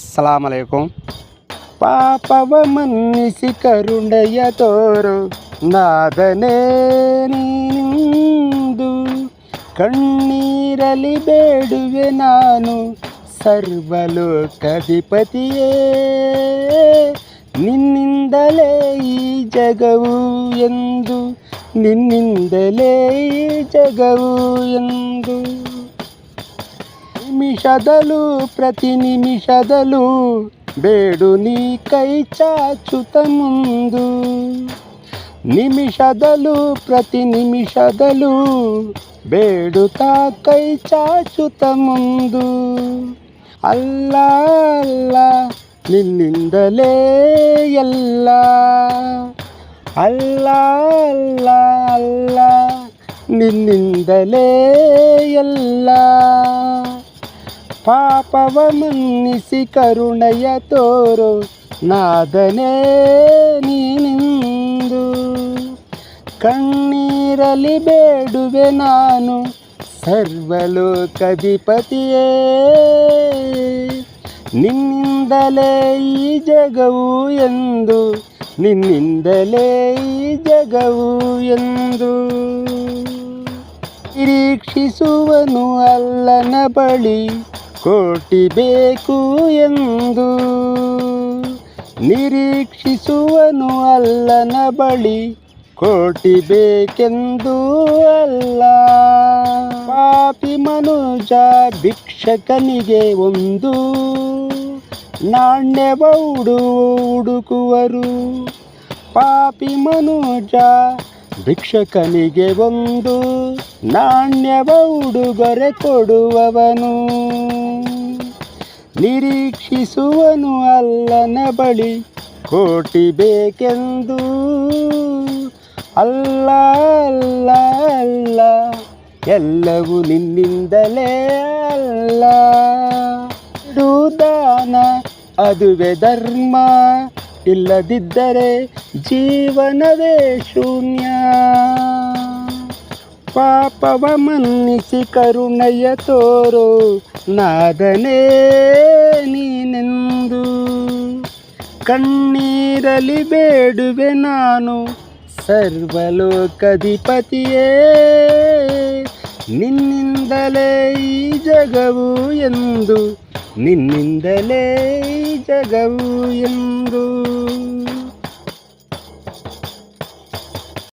ಸಲಾಮ್ ಅಲೈಕುಂ ಪಾಪವ ಮನ್ನಿಸಿ ಕರುಣೆಯ ತೋರು ನಾದನೇ ನಿಂದು ಕಣ್ಣೀರಲಿ ಬೇಡುವೆ ನಾನು ಸರ್ವಲೋಕಧಿಪತಿಯೇ ನಿನ್ನಿಂದಲೇ ಈ ಜಗವು ಎಂದು ನಿನ್ನಿಂದಲೇ ಈ ಜಗವು ಎಂದು ನಿಮಿಷದಲು ಪ್ರತಿ ನಿಮಿಷದಲು ಬೇಡು ನೀ ಕೈ ಚಾಚುತ ಮುಂದು ನಿಮಿಷದಲು ಪ್ರತಿ ನಿಮಿಷದಲು ಬೇಡುತ್ತಾ ಕೈ ಚಾಚುತ ಮುಂದು ಅಲ್ಲ ಅಲ್ಲ ನಿನ್ನಿಂದಲೇ ಎಲ್ಲ ಅಲ್ಲ ಅಲ್ಲ ಅಲ್ಲ ನಿನ್ನಿಂದಲೇ ಎಲ್ಲ ಪಾಪವ ಮನ್ನಿಸಿ ಕರುಣೆಯ ತೋರು. ನಾದನೇ ನೀನಿಂದು. ಕಣ್ಣೀರಲಿ ಬೇಡುವೆ ನಾನು. ಸರ್ವಲೋಕಧಿಪತಿಯೇ. ನಿನ್ನಿಂದಲೇ ಈ ಜಗವು ಎಂದು. ನಿನ್ನಿಂದಲೇ ಈ ಜಗವು ಎಂದು. ನಿರೀಕ್ಷಿಸುವನು ಅಲ್ಲನ ಬಳಿ. ಕೋಟಿ ಬೇಕು ಎಂದು ನಿರೀಕ್ಷಿಸುವನು ಅಲ್ಲನ ಬಳಿ ಕೋಟಿ ಬೇಕೆಂದು ಅಲ್ಲ. ಪಾಪಿ ಮನುಜ ಭಿಕ್ಷಕನಿಗೆ ಒಂದು ನಾಣ್ಯವೌಡು ಹುಡುಕುವರು. ಪಾಪಿ ಮನುಜ ಭಿಕ್ಷಕನಿಗೆ ಒಂದು ನಾಣ್ಯವ ಉಡುಗೊರೆ ಕೊಡುವವನು. ನಿರೀಕ್ಷಿಸುವನು ಅಲ್ಲನ ಬಳಿ ಕೋಟಿ ಬೇಕೆಂದು. ಅಲ್ಲ ಅಲ್ಲ ಅಲ್ಲ, ಎಲ್ಲವೂ ನಿನ್ನಿಂದಲೇ ಅಲ್ಲ. ದಾನ, ಅದುವೆ ಧರ್ಮ. ಇಲ್ಲದಿದ್ದರೆ ಜೀವನವೇ ಶೂನ್ಯ. ಪಾಪವ ಮನ್ನಿಸಿ ಕರುಣೆಯ ತೋರೋ. ನಾದನೇ ನೀನೆಂದು. ಕಣ್ಣೀರಲಿ ಬೇಡುವೆ ನಾನು. ಸರ್ವಲೋಕಧಿಪತಿಯೇ. ನಿನ್ನಿಂದಲೇ ಈ ಜಗವು ಎಂದು. ನಿನ್ನಿಂದಲೇ ಈ ಜಗವು ಎಂದು.